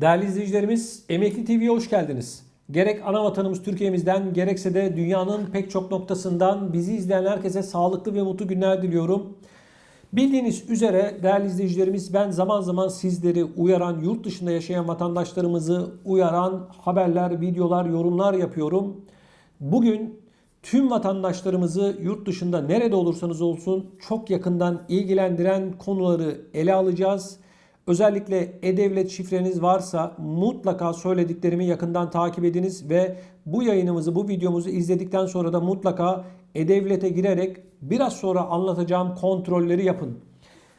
Değerli izleyicilerimiz, Emekli TV'ye hoş geldiniz. Gerek ana vatanımız Türkiye'mizden gerekse de dünyanın pek çok noktasından bizi izleyen herkese sağlıklı ve mutlu günler diliyorum. Bildiğiniz üzere değerli izleyicilerimiz ben zaman zaman sizleri uyaran, yurt dışında yaşayan vatandaşlarımızı uyaran haberler, videolar, yorumlar yapıyorum. Bugün tüm vatandaşlarımızı yurt dışında nerede olursanız olsun çok yakından ilgilendiren konuları ele alacağız. Özellikle e-devlet şifreniz varsa mutlaka söylediklerimi yakından takip ediniz ve bu yayınımızı, bu videomuzu izledikten sonra da mutlaka e-devlete girerek biraz sonra anlatacağım kontrolleri yapın.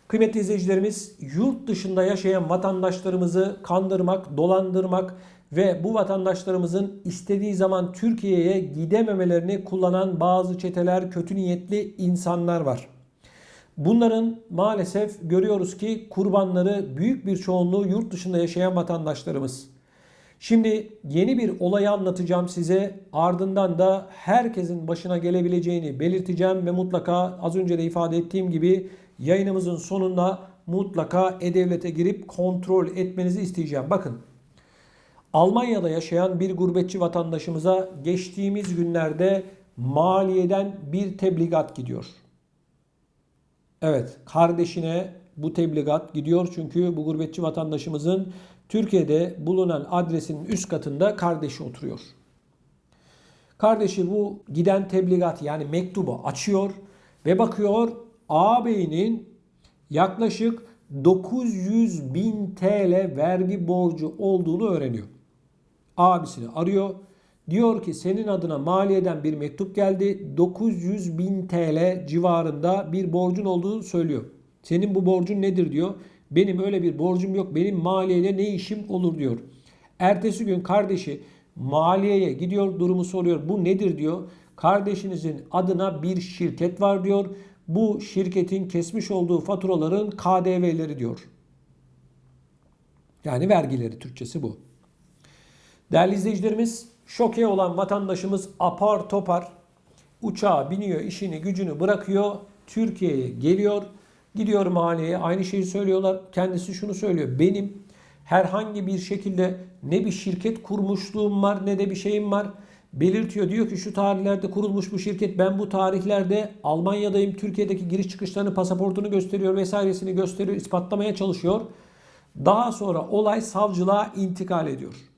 Kıymetli izleyicilerimiz, yurt dışında yaşayan vatandaşlarımızı kandırmak, dolandırmak ve bu vatandaşlarımızın istediği zaman Türkiye'ye gidememelerini kullanan bazı çeteler, kötü niyetli insanlar var. Bunların maalesef görüyoruz ki kurbanları büyük bir çoğunluğu yurt dışında yaşayan vatandaşlarımız. Şimdi yeni bir olayı anlatacağım size. Ardından da herkesin başına gelebileceğini belirteceğim ve mutlaka az önce de ifade ettiğim gibi yayınımızın sonunda mutlaka e-devlete girip kontrol etmenizi isteyeceğim. Bakın Almanya'da yaşayan bir gurbetçi vatandaşımıza geçtiğimiz günlerde maliyeden bir tebligat gidiyor. Evet, kardeşine bu tebligat gidiyor çünkü bu gurbetçi vatandaşımızın Türkiye'de bulunan adresinin üst katında kardeşi oturuyor. Kardeşi bu giden tebligat yani mektubu açıyor ve bakıyor ağabeyinin yaklaşık 900 bin TL vergi borcu olduğunu öğreniyor. Abisini arıyor. Diyor ki senin adına maliyeden bir mektup geldi. 900 bin TL civarında bir borcun olduğunu söylüyor. Senin bu borcun nedir diyor. Benim öyle bir borcum yok. Benim maliyeyle ne işim olur diyor. Ertesi gün kardeşi maliyeye gidiyor durumu soruyor. Bu nedir diyor. Kardeşinizin adına bir şirket var diyor. Bu şirketin kesmiş olduğu faturaların KDV'leri diyor. Yani vergileri Türkçesi bu. Değerli izleyicilerimiz şoke olan vatandaşımız apar topar uçağa biniyor, işini gücünü bırakıyor, Türkiye'ye geliyor. Gidiyor mahalleye aynı şeyi söylüyorlar. Kendisi şunu söylüyor. Benim herhangi bir şekilde ne bir şirket kurmuşluğum var ne de bir şeyim var. Belirtiyor diyor ki şu tarihlerde kurulmuş bu şirket ben bu tarihlerde Almanya'dayım. Türkiye'deki giriş çıkışlarını pasaportunu gösteriyor vesairesini gösteriyor ispatlamaya çalışıyor. Daha sonra olay savcılığa intikal ediyor.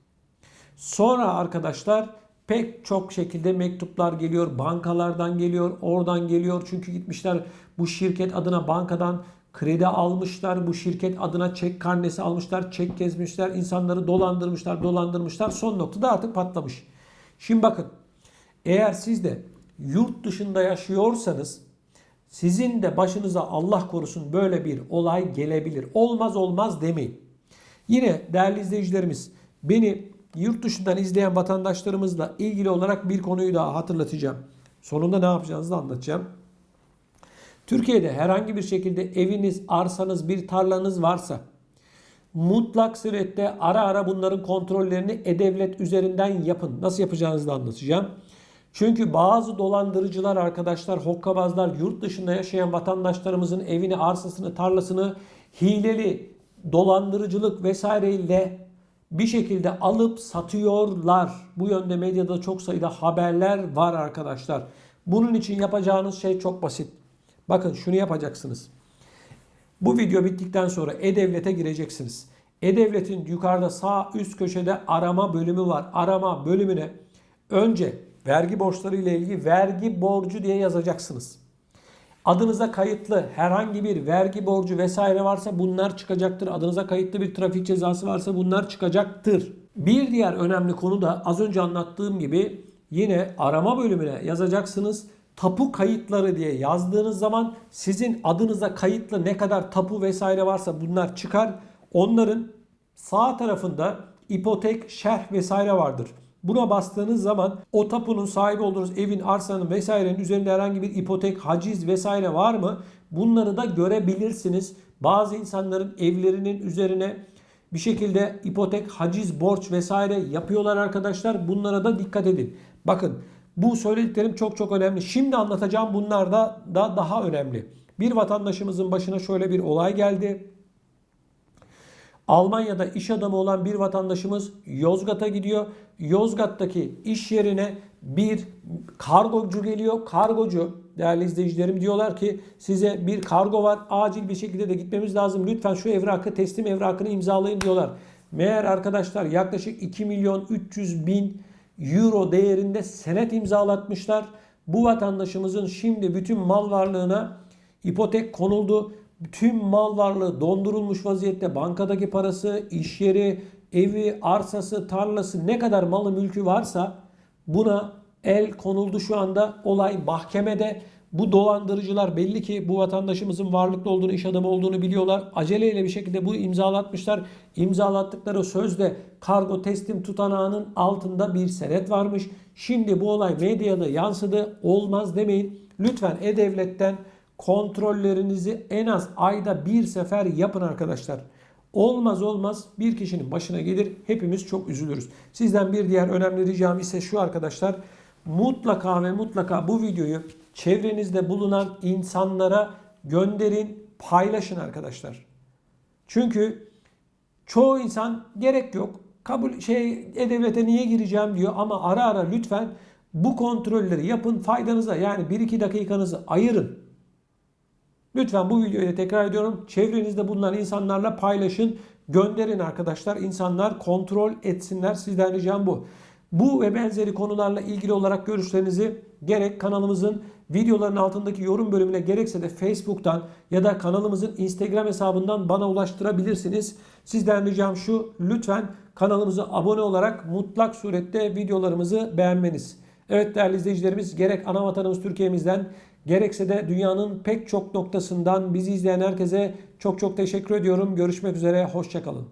Sonra arkadaşlar pek çok şekilde mektuplar geliyor. Bankalardan geliyor, oradan geliyor. Çünkü gitmişler bu şirket adına bankadan kredi almışlar. Bu şirket adına çek karnesi almışlar, çek gezmişler. insanları dolandırmışlar, dolandırmışlar. Son noktada artık patlamış. Şimdi bakın eğer siz de yurt dışında yaşıyorsanız sizin de başınıza Allah korusun böyle bir olay gelebilir. Olmaz olmaz demeyin. Yine değerli izleyicilerimiz beni yurt dışından izleyen vatandaşlarımızla ilgili olarak bir konuyu daha hatırlatacağım. Sonunda ne yapacağınızı anlatacağım. Türkiye'de herhangi bir şekilde eviniz, arsanız, bir tarlanız varsa mutlak surette ara ara bunların kontrollerini e-devlet üzerinden yapın. Nasıl yapacağınızı da anlatacağım. Çünkü bazı dolandırıcılar arkadaşlar, hokkabazlar yurt dışında yaşayan vatandaşlarımızın evini, arsasını, tarlasını hileli dolandırıcılık vesaireyle bir şekilde alıp satıyorlar. Bu yönde medyada çok sayıda haberler var arkadaşlar. Bunun için yapacağınız şey çok basit. Bakın şunu yapacaksınız. Bu video bittikten sonra E-Devlet'e gireceksiniz. E-Devlet'in yukarıda sağ üst köşede arama bölümü var. Arama bölümüne önce vergi borçları ile ilgili vergi borcu diye yazacaksınız. Adınıza kayıtlı herhangi bir vergi borcu vesaire varsa bunlar çıkacaktır. Adınıza kayıtlı bir trafik cezası varsa bunlar çıkacaktır. Bir diğer önemli konu da az önce anlattığım gibi yine arama bölümüne yazacaksınız. Tapu kayıtları diye yazdığınız zaman sizin adınıza kayıtlı ne kadar tapu vesaire varsa bunlar çıkar. Onların sağ tarafında ipotek, şerh vesaire vardır. Buna bastığınız zaman o tapunun sahibi olduğunuz evin, arsanın vesairenin üzerinde herhangi bir ipotek, haciz vesaire var mı? Bunları da görebilirsiniz. Bazı insanların evlerinin üzerine bir şekilde ipotek, haciz, borç vesaire yapıyorlar arkadaşlar. Bunlara da dikkat edin. Bakın bu söylediklerim çok çok önemli. Şimdi anlatacağım bunlar da, da daha önemli. Bir vatandaşımızın başına şöyle bir olay geldi. Almanya'da iş adamı olan bir vatandaşımız Yozgat'a gidiyor. Yozgat'taki iş yerine bir kargocu geliyor. Kargocu değerli izleyicilerim diyorlar ki size bir kargo var. Acil bir şekilde de gitmemiz lazım. Lütfen şu evrakı teslim evrakını imzalayın diyorlar. Meğer arkadaşlar yaklaşık 2 milyon 300 bin euro değerinde senet imzalatmışlar. Bu vatandaşımızın şimdi bütün mal varlığına ipotek konuldu. Tüm mal varlığı dondurulmuş vaziyette. Bankadaki parası, iş yeri, evi, arsası, tarlası ne kadar malı mülkü varsa buna el konuldu şu anda. Olay mahkemede. Bu dolandırıcılar belli ki bu vatandaşımızın varlıklı olduğunu, iş adamı olduğunu biliyorlar. Aceleyle bir şekilde bu imzalatmışlar. İmzalattıkları sözde kargo teslim tutanağının altında bir senet varmış. Şimdi bu olay medyada yansıdı. Olmaz demeyin. Lütfen E-Devlet'ten kontrollerinizi en az ayda bir sefer yapın arkadaşlar. Olmaz olmaz bir kişinin başına gelir hepimiz çok üzülürüz. Sizden bir diğer önemli ricam ise şu arkadaşlar. Mutlaka ve mutlaka bu videoyu çevrenizde bulunan insanlara gönderin, paylaşın arkadaşlar. Çünkü çoğu insan gerek yok. Kabul şey e-devlete niye gireceğim diyor ama ara ara lütfen bu kontrolleri yapın faydanıza yani 1-2 dakikanızı ayırın. Lütfen bu videoyu tekrar ediyorum. Çevrenizde bulunan insanlarla paylaşın. Gönderin arkadaşlar. İnsanlar kontrol etsinler. Sizden ricam bu. Bu ve benzeri konularla ilgili olarak görüşlerinizi gerek kanalımızın videoların altındaki yorum bölümüne gerekse de Facebook'tan ya da kanalımızın Instagram hesabından bana ulaştırabilirsiniz. Sizden ricam şu lütfen kanalımıza abone olarak mutlak surette videolarımızı beğenmeniz. Evet değerli izleyicilerimiz gerek ana vatanımız Türkiye'mizden gerekse de dünyanın pek çok noktasından bizi izleyen herkese çok çok teşekkür ediyorum. Görüşmek üzere, hoşçakalın.